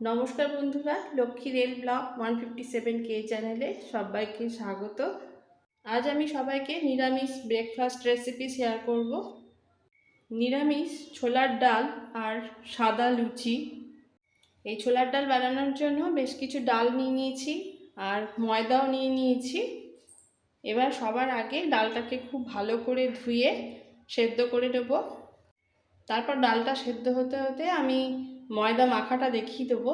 নমস্কার বন্ধুরা, Lakshmi rail block one fifty seven কে চ্যানেলে সবাইকে স্বাগত। আজ আমি সবাইকে নিরামিষ ব্রেকফাস্ট রেসিপি শেয়ার করব। নিরামিষ ছোলার ডাল আর সাদা লুচি। এই ছোলার ডাল বানানোর জন্য বেশ কিছু ডাল নিয়ে নিয়েছি আর ময়দাও নিয়ে নিয়েছি। এবার সবার আগে ডালটাকে খুব ভালো করে ধুয়ে সেদ্ধ করে নেব। তারপর ডালটা সেদ্ধ হতে হতে আমি ময়দা মাখাটা দেখিয়ে দেবো।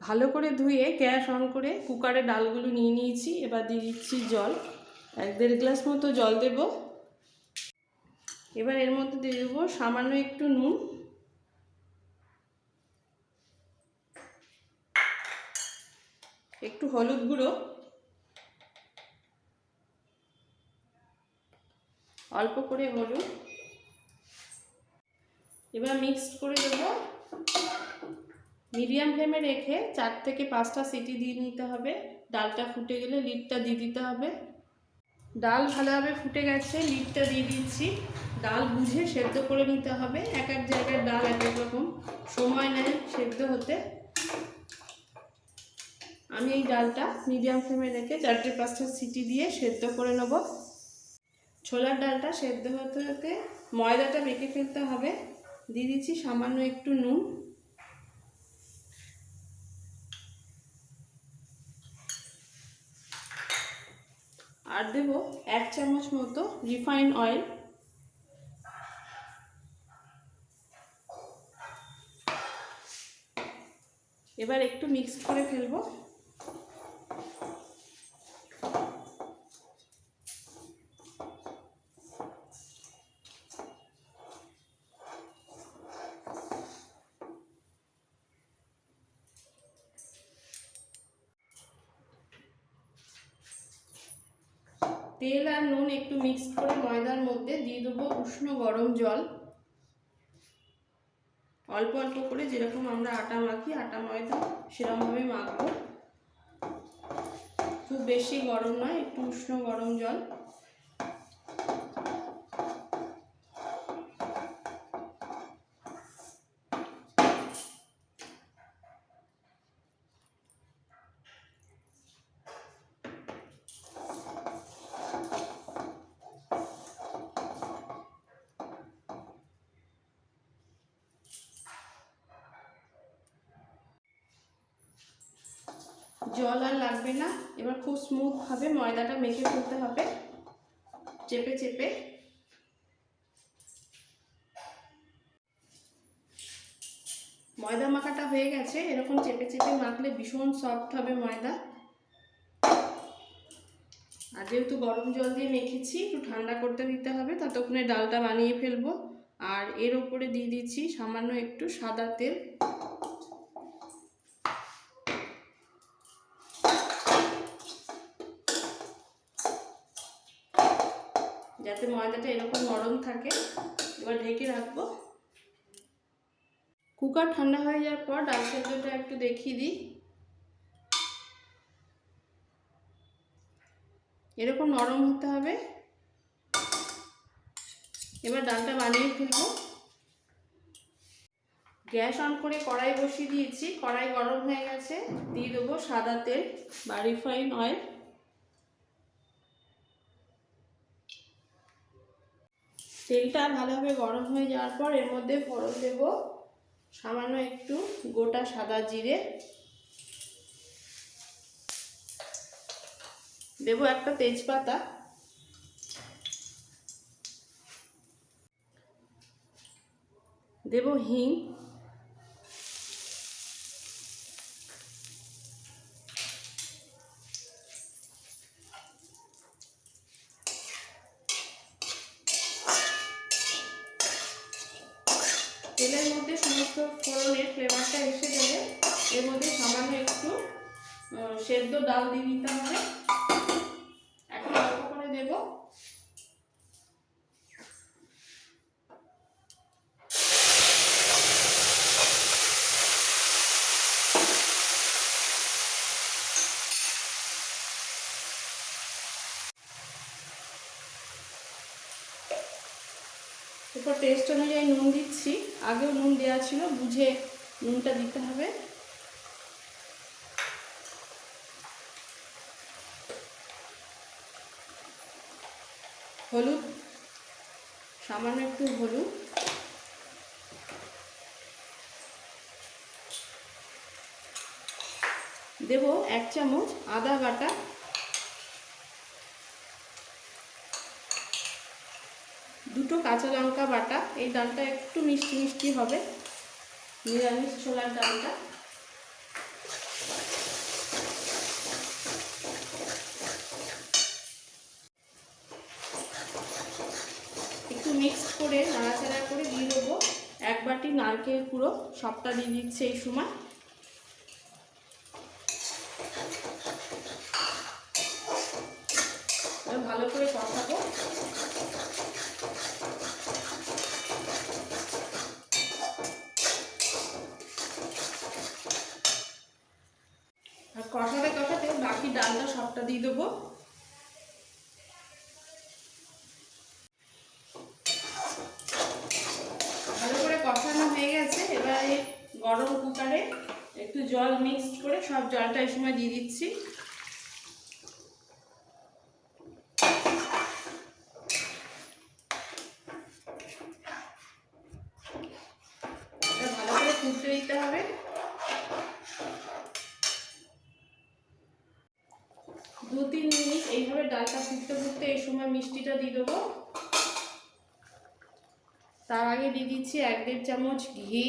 ভালো করে ধুয়ে গ্যাস অন করে কুকারে ডালগুলো নিয়ে নিয়েছি, এবার দিয়ে দিচ্ছি জল। এক দেড় গ্লাস মতো জল দেব। এবার এর মধ্যে দিয়ে দেবো সামান্য একটু নুন। একটু হলুদ গুঁড়ো। অল্প করে হলুদ। এবার মিক্সড করে দেবো মিডিয়াম ফ্লেমে রেখে চার থেকে পাঁচটা সিটি দিয়ে নিতে হবে। ডালটা ফুটে গেলে লিডটা দিয়ে দিতে হবে। ডাল ভালোভাবে ফুটে গেছে, লিডটা দিয়ে দিচ্ছি। ডাল বুঝে সেদ্ধ করে নিতে হবে। এক এক জায়গায় ডাল এক এক রকম সময় নেয় সেদ্ধ হতে। আমি এই ডালটা মিডিয়াম ফ্লেমে রেখে চারটে পাঁচটা সিটি দিয়ে সেদ্ধ করে নেব। ছোলার ডালটা সেদ্ধ হতে হতে ময়দাটা মেখে ফেলতে হবে। দিয়ে দিচ্ছি সামান্য একটু নুন। আর দেব এক চামচ মতো রিফাইন অয়েল। এবার একটু মিক্স করে ফেলব তেল আর নুন একটু মিক্স করে ময়দার মধ্যে দিয়ে দেবো উষ্ণ গরম জল। অল্প অল্প করে যেরকম আমরা আটা মাখি, আটা, ময়দা সেরকমভাবে মাখবো। খুব বেশি গরম নয়, একটু উষ্ণ গরম জল। জল আর লাগবে না। এবার খুব স্মুথভাবে ময়দাটা মেখে ফেলতে হবে। চেপে চেপে। ময়দা মাখাটা হয়ে গেছে। এরকম চেপে চেপে মাখলে ভীষণ সফট হবে ময়দা। আর যেহেতু গরম জল দিয়ে মেখেছি, একটু ঠান্ডা করতে দিতে হবে। ততক্ষণে ডালটা বানিয়ে ফেলব। আর এর ওপরে দিয়ে দিচ্ছি সামান্য একটু সাদা তেল। যাতে ময়দাটা এরকম নরম থাকে, এবার ঢেকে রাখব। কুকার ঠান্ডা হয়ে যাওয়ার পর ডাল সেদ্ধটা একটু দেখিয়ে দিই। এরকম নরম হতে হবে। এবার ডালটা বানিয়ে ফেলব। গ্যাস অন করে কড়াই বসিয়ে দিয়েছি। কড়াই গরম হয়ে গেছে। দিয়ে দেবো সাদা তেল বা রিফাইন অয়েল। তেলটা ভালোভাবে গরম হয়ে যাওয়ার পর এর মধ্যে ফোড়ন দেব সামান্য একটু গোটা সাদা জিরে। দেব একটা তেজপাতা। দেব হিং তেলের মধ্যে সমস্ত ফোড়নের ফ্লেভারটা এসে গেলে এর মধ্যে সামান্য একটু সেদ্ধ ডাল দিয়ে নিতে হবে। টেস্ট অনুযায়ী নুন দিচ্ছি। আগেও নুন দেওয়া ছিল, বুঝে নুনটা দিতে হবে। হলুদ, সামান্য একটু হলুদ। দেবো এক চামচ আদা বাটা। দুটো কাঁচা লঙ্কা বাটা, এই ডালটা একটু মিষ্টি মিষ্টি হবে। নিরামিষ ছোলার ডালটা। একটু মিক্স করে, নাড়াচাড়া করে দিয়ে দেবো। এক বাটি নারকেল পুরো সবটা দিয়ে দিচ্ছে এই সময়। ভালো করে কষাবো। কষাতে কষাতে বাকি ডালটা সবটা দিয়ে দেবো। ভালো করে কষানো হয়ে গেছে। এবারে গরম কুকারে একটু জল মিক্সড করে সব জলটা এই সময় দিয়ে দিচ্ছি। ভালো করে ফুটতে দিতে হবে। দু তিন মিনিট এইভাবে ডালটা ফুটতে ফুটতে এই সময় মিষ্টিটা দিয়ে দেবো। তার আগে দিয়ে দিচ্ছি এক দেড় চামচ ঘি।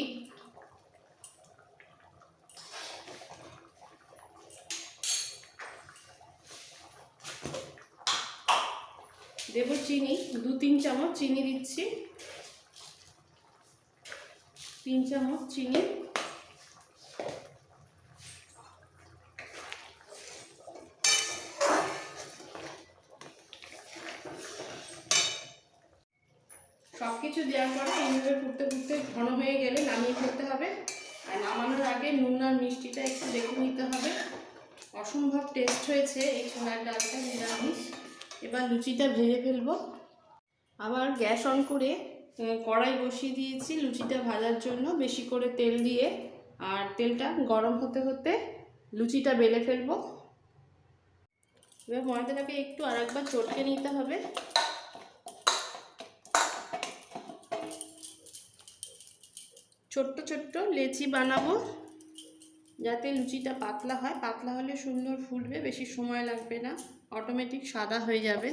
দেব চিনি, দু তিন চামচ চিনি দিচ্ছি। তিন চামচ চিনি সব কিছু দেওয়ার পরে এইভাবে ফুটতে ফুটতে ঘন হয়ে গেলে নামিয়ে ফেলতে হবে। আর নামানোর আগে নুন আর মিষ্টিটা একটু দেখে নিতে হবে। অসম্ভব টেস্ট হয়েছে এই ছোলার ডালটা নিরামিষ। এবার লুচিটা ভেজে ফেলব। আবার গ্যাস অন করে কড়াই বসিয়ে দিয়েছি লুচিটা ভাজার জন্য। বেশি করে তেল দিয়ে, আর তেলটা গরম হতে হতে লুচিটা বেলে ফেলব। এবার ময়দাটাকে একটু আরেকবার চটকে নিতে হবে। ছোট্ট ছোট্ট লেচি বানাবো, যাতে লুচিটা পাতলা হয়। পাতলা হলে সুন্দর ফুলবে, বেশি সময় লাগবে না অটোমেটিক সাদা হয়ে যাবে।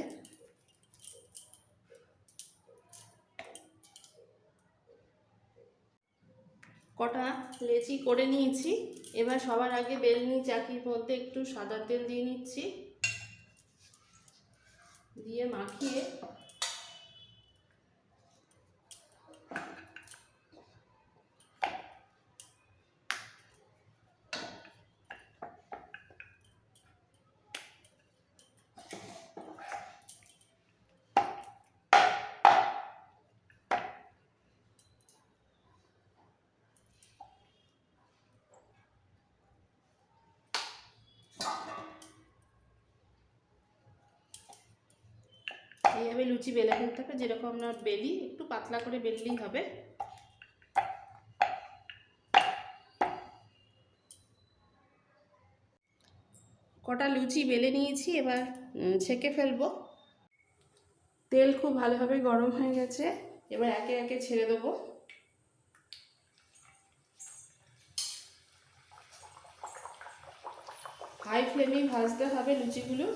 কটা লেচি করে নিয়েছি। এবার সবার আগে বেলনি চাকির মধ্যে একটু সাদা তেল দিয়ে নিচ্ছি। দিয়ে মাখিয়ে এইভাবে লুচি বেলে ফেলতে হবে, যেরকম আমরা বেলি, একটু পাতলা করে বেললেই হবে। কটা লুচি বেলে নিয়েছি, এবার ছেঁকে ফেলব। তেল খুব ভালোভাবে গরম হয়ে গেছে, এবার একে একে ছেড়ে দেবো। হাই ফ্লেমেই ভাজতে হবে লুচিগুলো।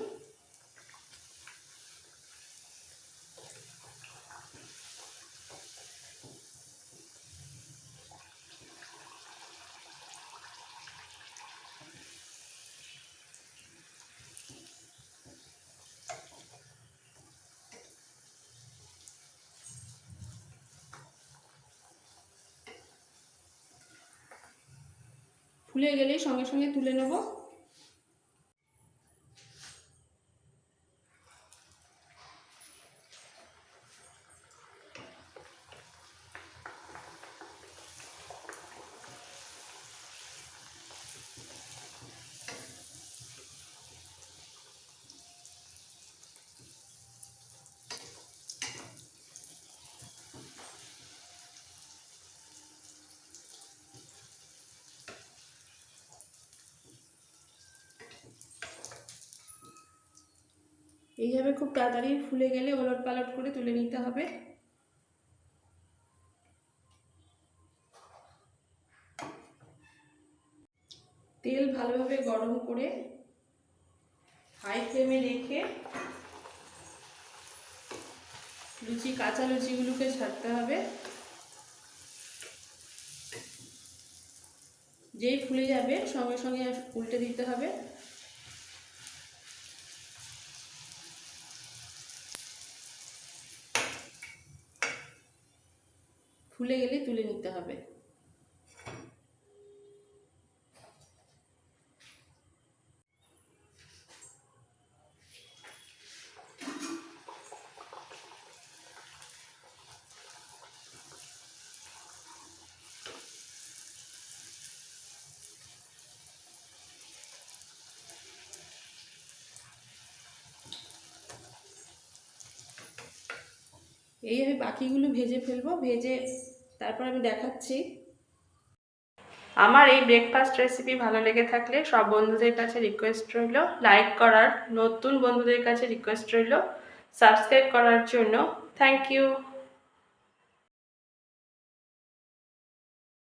ফুলে গেলেই সঙ্গে সঙ্গে তুলে নেব। এইভাবে খুব তাড়াতাড়ি ফুলে গেলে ওলট পালট করে তুলে নিতে হবে। তেল ভালোভাবে গরম করে হাই ফ্লেমে রেখে লুচি, কাঁচা লুচিগুলোকে ছাড়তে হবে। যেই ফুলে যাবে সঙ্গে সঙ্গে উল্টে দিতে হবে। ফুলে গেলে তুলে নিতে হবে। এই আমি বাকিগুলো ভেজে ফেলব। ভেজে তারপর আমি দেখাচ্ছি। আমার এই ব্রেকফাস্ট রেসিপি ভালো লেগে থাকলে সব বন্ধুদের কাছে রিকোয়েস্ট রইল। লাইক করার, নতুন বন্ধুদের কাছে রিকোয়েস্ট রইল। সাবস্ক্রাইব করার জন্য। Thank you